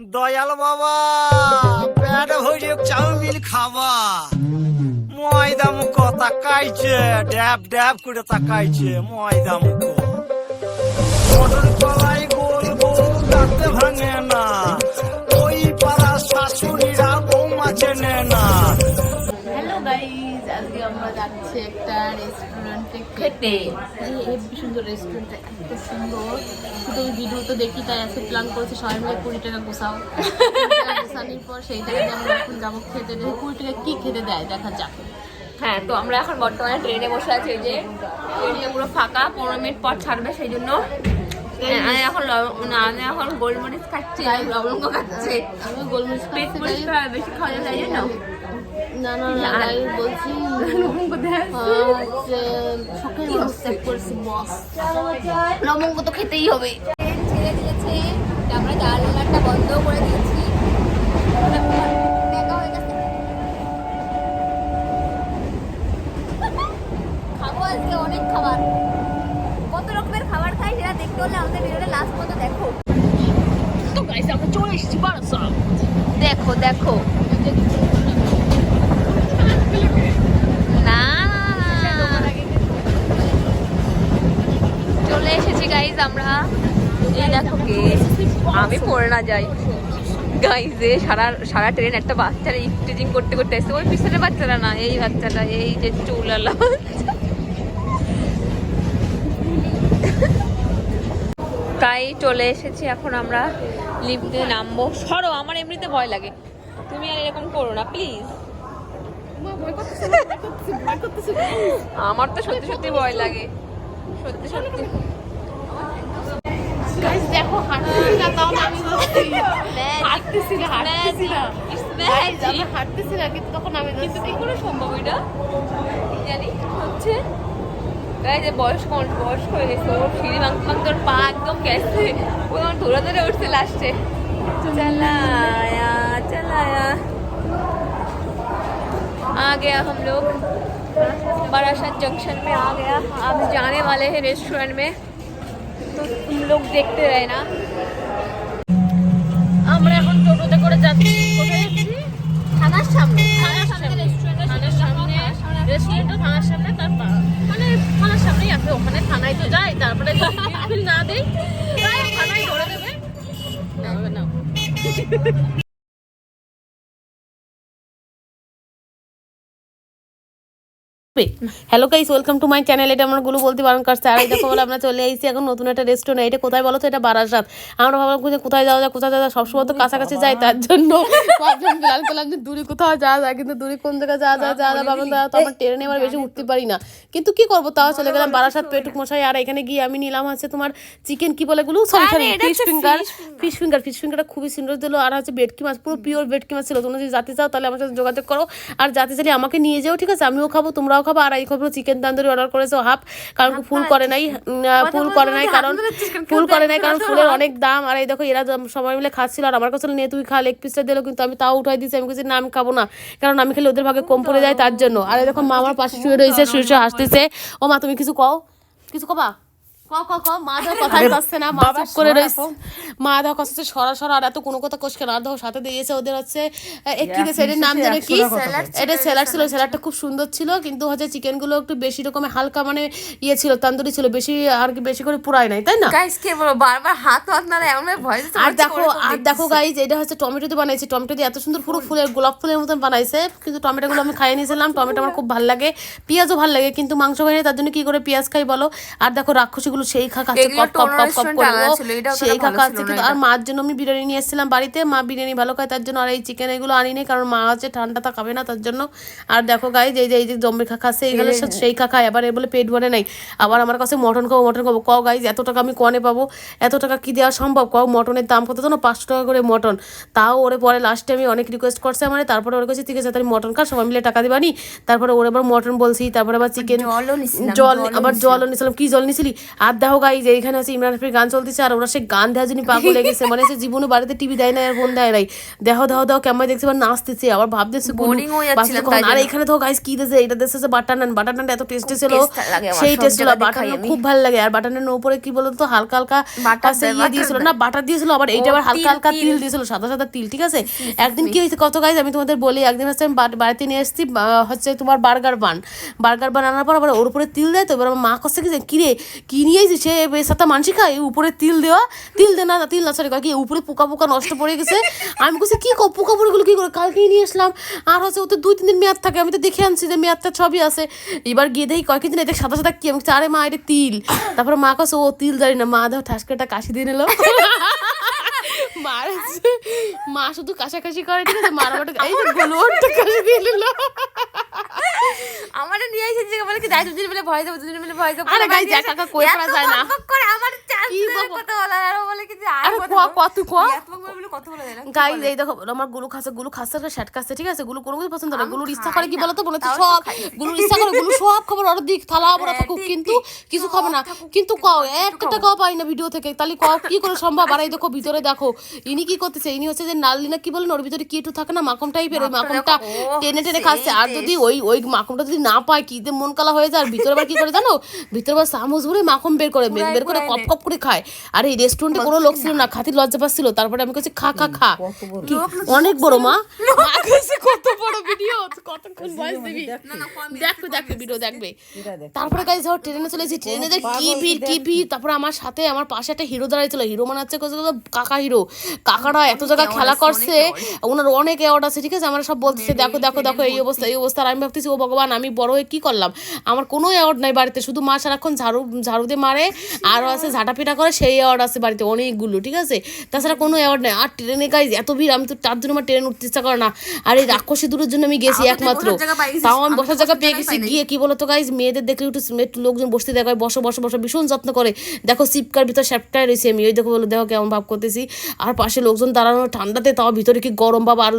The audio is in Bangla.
দয়াল বাবা প্যাড ভরে চাউমিন খাবা। ময়দা মুখ তাকাইছে, ড্যাব ড্যাব করে তাকাইছে ময়দা মুখ যাচ্ছি একটা রেস্টুরেন্টে খেতে। হেবি সুন্দর রেস্টুরেন্টটা এত সুন্দর। শুধু ভিডিও তো দেখি তাই আজকে প্ল্যান করেছি সবাই মিলে কুড়ি টাকা গোসাও গোসানির পর সেই টাকা দিয়ে আমরা এখন যাব খেতে। দেখি কুড়ি টাকা কি খেতে দেয় দেখা যাক। হ্যাঁ তো আমরা এখন বর্তমানে ট্রেনে বসে আছি যে ট্রেনটা পুরো ফাঁকা পনেরো মিনিট পর ছাড়বে সেই জন্য। হ্যাঁ, আমি এখন না আমি এখন গোলমরিচ খাচ্ছি লবঙ্গ খাচ্ছি। আমি গোলমরিচ বেশি খাওয়া যায় তাই জন্য। না না না তাই বলছি লবঙ্গ সকালে করেছি বস লবঙ্গ তো খেতেই হবে। ছেড়ে দিয়েছে আমরা জানালাটা বন্ধ করে দিয়েছি। হয়ে খাব আজকে অনেক খাবার। কত রকমের খাবার খাই সেটা দেখতে হলে আমাদের ভিডিওটা লাস্ট পর্যন্ত দেখো। তো গাইস আমরা চলে এসেছি বারাসা দেখো দেখো না চলে এসেছি গাইজ আমরা এই দেখো কে আমি পড়ে না যাই। গাইজে সারা সারা ট্রেন একটা বাচ্চারা করতে করতে ওই পিছনে বাচ্চারা না এই বাচ্চাটা এই যে চুলালা তাই চলে এসেছি এখন আমরা লিফটে নামবো। সরো আমার এমনিতে ভয় লাগে। তুমি আর এরকম করো না প্লিজ আমার তো সত্যি সত্যি ভয় লাগে। সত্যি সত্যি। গাইস দেখো হাঁটতেছি না তাও না আমি বলছি হাঁটতেছি না হাঁটতেছি না It's Guys, magic. আমি হাঁটতেছি না কিন্তু তখন আমি কিন্তু যাচ্ছি কি করে সম্ভব এটা কি জানি হচ্ছে গাই যে বয়স্ক মানুষ বয়স্ক হয়ে গেছে ওর সিঁড়ি ভাঙতে ভাঙতে ওর পা একদম গেছে ও আমার ধরে ধরে উঠছে লাস্টে चलाया चलाया आ गया हम लोग बारासात जंक्शन में आ गया अब जाने वाले हैं रेस्टोरेंट में तो तुम लोग देखते रहना আমরা এখন টোটোতে করে যাচ্ছি কোথায় যাচ্ছি থানার সামনে থানার সামনে থানার সামনে রেস্টুরেন্টটা থানার সামনে তার পা- মানে থানার সামনেই আছে ওখানে থানায় তো যাই তারপরে যদি বিল না দেই তাই থানায় ধরে দেবে না না hello guys welcome to my channel এটা আমরা গুলো বলতে বারণ করছে। আর এই দেখো বলে আমরা চলে এসেছি এখন নতুন একটা রেস্টুরেন্ট এটা কোথায় বলো তো? এটা বারাসাত। আমরা ভাবলাম যে কোথায় যাওয়া যায় কোথায় যাওয়া যায় সবসময় তো কাছাকাছি যাই তার জন্য। ভাবলাম প্ল্যান করলাম যে দূরে কোথাও যাওয়া যায় কিন্তু দূরে কোন জায়গায় যাওয়া যায় যাওয়া যায় ভাবলাম দাদা তো আমার ট্রেনে আবার বেশি উঠতে পারি না। কিন্তু কি করব? তাও চলে গেলাম বারাসাত পেটুক মশাই। আর এখানে গিয়ে আমি নিলাম হচ্ছে তোমার চিকেন কি বলে গুলো? Sorry fish finger fish finger fish ফিঙ্গারটা খুবই সুন্দর দিল আর হচ্ছে বেটকি মাছ পুরো পিওর বেটকি মাছ ছিল। তোমরা যদি জাতি চাও তাহলে আমার সাথে যোগাযোগ করো। আর জাতি চাইলে আমাকে নিয়ে যাও ঠিক আছে? আমিও খাব তোমরাও খাব আর এই খাব চিকেন তান্দুরি অর্ডার করেছ হাফ কারণ ফুল করে নাই ফুল করে নাই কারণ ফুল করে নাই কারণ ফুলের অনেক দাম আর এই দেখো এরা সবাই মিলে খাচ্ছিল আর আমার কাছে নিয়ে তুই খা লেগ পিসটা দিলো কিন্তু আমি তাও উঠাই দিয়েছি আমি কিছু না আমি খাব না। কারণ আমি খেলে ওদের ভাগে কম পড়ে যায় তার জন্য। আর এই দেখো মা আমার পাশে শুয়ে রয়েছে শুয়ে শুয়ে হাসতেছে। ও মা তুমি কিছু কও? কিছু কবা? ক ক ক মা দাও কথাই পাচ্ছে না মা চুপ করে রয়েছে মা দাও কথা সরা সরা আর এত কোনো কথা কোষ কেন আর সাথে দিয়েছে ওদের হচ্ছে এ, কি নাম জানে কি? এটা স্যালাড ছিল স্যালাডটা খুব সুন্দর ছিল কিন্তু হচ্ছে চিকেনগুলো একটু বেশি রকমের হালকা মানে ইয়ে ছিল তান্দুরি ছিল বেশি আর কি বেশি করে পুরাই নাই তাই না? গাইস কে বলো? বারবার হাত হাত না এমন ভয় আর দেখো আর দেখো গাইজ এটা হচ্ছে টমেটো দিয়ে বানাইছে টমেটো দিয়ে এত সুন্দর পুরো ফুলের গোলাপ ফুলের মতন বানাইছে কিন্তু টমেটোগুলো আমি খাইয়ে নিয়েছিলাম টমেটো আমার খুব ভালো লাগে পেঁয়াজও ভালো লাগে কিন্তু মাংস খাই তার জন্য কি করে পেঁয়াজ খাই বলো? আর দেখো রাক্ষসীগুলো সেই খা খাচ্ছে এগুলো কপ কপ কপ কপ restaurant-এ করে আনা ও ছিল, এটা অতটা সেই খা ভালো খাচ্ছে ছিল না কিন্তু আর মার জন্য আমি বিরিয়ানি নিয়ে এসেছিলাম বাড়িতে মা বিরিয়ানি ভালো খায় তার জন্য আর এই চিকেন এগুলো আনি নেই কারণ মা আছে ঠান্ডা তা খাবে না তার জন্য। আর দেখো এই যে এই যে জম্বির খা খাচ্ছে এইগুলো সেই খা খায় আবার এ বলে পেট ভরে নাই। আবার আমার কাছে মটন খাব মটন খাব। কও গাইজ এত টাকা আমি কনে পাবো? এত টাকা কি দেওয়া সম্ভব? কও মটনের দাম কত জানো? পাঁচশো টাকা করে মটন। তাও ওরে পরে লাস্টে আমি অনেক রিকোয়েস্ট করছে আমার তারপরে ওর কাছে ঠিক আছে তাহলে মটন খা সবাই মিলে টাকা দিবানি। তারপরে ওর আবার মটন বলছি তারপরে আবার চিকেন জল আবার জলও নিয়েছিলাম কি জল নিয়েছিলি আর আর দেখো গাই যে এখানে আছে ইমরান হাফির গান চলতেছে আর ওরা সে গান দেওয়ার জন্য পাগল লেগেছে মানে সে জীবনে বাড়িতে টিভি দেয় না আর ফোন দেয় নাই। দেখো দেখো দেখো কেমন দেখছে আবার নাচতেছে আবার ভাবতেছে আর এখানে তো গাইস কি দিয়েছে? এটা দিয়েছে বাটার নান বাটার নানটা এত টেস্টি ছিল। সেই টেস্ট ছিল। বাটার নান খুব ভালো লাগে। আর বাটার নানের উপরে কি বলতো হালকা হালকা পাশে ইয়ে দিয়েছিল। না বাটার দিয়েছিল আবার এইটা আবার হালকা হালকা তিল। দিয়েছিল সাদা সাদা তিল ঠিক আছে? একদিন কি হয়েছে কত গাইজ আমি তোমাদের বলি একদিন হচ্ছে আমি বাড়িতে নিয়ে এসেছি হচ্ছে তোমার বার্গার বান বার্গার বান আনার পর আবার ওর উপরে তিল দেয় তো এবার আমার মা কাছে কি যে, কিরে কি নিয়ে সে সাথে মানসি খায় উপরে তিল দেওয়া, তিল দে না, তিল না সরি কি, উপরে পোকা পোকা নষ্ট পড়ে গেছে। আমি বলছি কি পোকা পড়েগুলো কি করে? কালকেই নিয়ে আসলাম। আর হচ্ছে ওতে দুই তিন দিন মেয়াদ থাকে, আমি তো দেখে আনছি যে মেয়াদটা সবই আছে। এবার গিয়ে দেখি কয়েক দিন এটা সাদা সাদা কি? আমি আরে মা, এটা তিল। তারপরে মা কাছে ও, তিল জানি না। মা দেখো ঠাস করে কাশি দিয়ে নিল। মা শুধু কাশাকাশি করে, ঠিক আছে? মার এই যে কাশি দিয়ে নিল। আমারে নিয়ে এসেছে বলে কি যাই দুদিন মিলে ভয় দেবো দুদিন মিলে ভয় দেবো আরে গাইজ, একা একা কই করা যায় না। করে আমার চান্স কি বকবক? কথা বলা? আর ও বলে কি যে আর আরে কথা কোয়া বল। কোয়া তুই কোয়া এত বকবক বলে কথা বলা যায় না গাই এই দেখো আমার গুলু খাচ্ছে গুলু খাচ্ছে শ্যাট খাচ্ছে ঠিক আছে? গুলু কোনো কিছু পছন্দ না। গুলুর ইচ্ছা করে কি বলতো? বলে তো সব গুলুর ইচ্ছা করে গুলু সব খাবার অর্ডার দিক থালা বড় থাকুক কিন্তু কিছু খাবে না। কিন্তু কও একটা টাকাও পাই না ভিডিও থেকে। তাহলে কও কি করে সম্ভব? আর এই দেখো ভিতরে দেখো ইনি কি করতেছে? ইনি হচ্ছে যে নালি না কি বলেন ওর ভিতরে কি একটু থাকে না মাখন টাইপের ওই টেনে টেনে খাচ্ছে। আর যদি ওই ওই মাখনটা যদি না পায় কি মন কালা হয়ে যায়। আর ভিতরে আবার কি করে জানো? ভিতরে আবার চামচ ভরে মাখন বের করে বের করে কপ কপ করে খায়। আর এই রেস্টুরেন্টে কোনো লোক ছিল না খাতির লজ্জা পাচ্ছিল তারপরে আমি কাছে খা খা খা। কি? অনেক বড় মা? মা কত বড় ভিডিও কতক্ষণ ভয়েস দিবি? দেখবে? দেখবে। ভিডিও দেখবে তারপরে গাইজ ধর ট্রেনে চলেছি ট্রেনে যে কি ভিড় কি ভিড় তারপরে আমার সাথে আমার পাশে একটা হিরো দাঁড়িয়েছিল হিরো মানে হচ্ছে কাকা হিরো কাকারা এত জায়গায় খেলা করছে ওনার অনেক অ্যাওয়ার্ড আছে ঠিক আছে? আমরা সব বলতেছে দেখো দেখো দেখো এই অবস্থা এই অবস্থা। আর আমি ভাবতেছি ও ভগবান আমি বড় হয়ে কি করলাম? আমার কোনো অ্যাওয়ার্ড নাই বাড়িতে শুধু মা সারাক্ষণ ঝাড়ু ঝাড়ু দিয়ে মারে আরও আছে ঝাঁটাপিটা করে সেই অ্যাওয়ার্ড আছে বাড়িতে অনেকগুলো ঠিক আছে? তাছাড়া কোনো অ্যাওয়ার্ড নাই। আর ট্রেনে গাইজ এত ভিড় আমি তো তার জন্য আমার ট্রেন উঠতে ইচ্ছা করে না। আর এই রাক্ষসী দূরের জন্য আমি গেছি একমাত্র। তাও আমি বসার জায়গা পেয়ে গেছি। গিয়ে কি বলতো গাইজ মেয়েদের দেখলে একটু একটু লোকজন বসতে দেখায় বসো বসো বসো ভীষণ যত্ন করে। দেখো সিপকার ভিতর স্যাপটায় রয়েছে আমি। ওই দেখো বলে দেখো কেমন ভাব করতেছি। আর পাশে লোকজন দাঁড়ানো ঠান্ডাতে তাও ভিতরে কি গরম বাবা আর লোক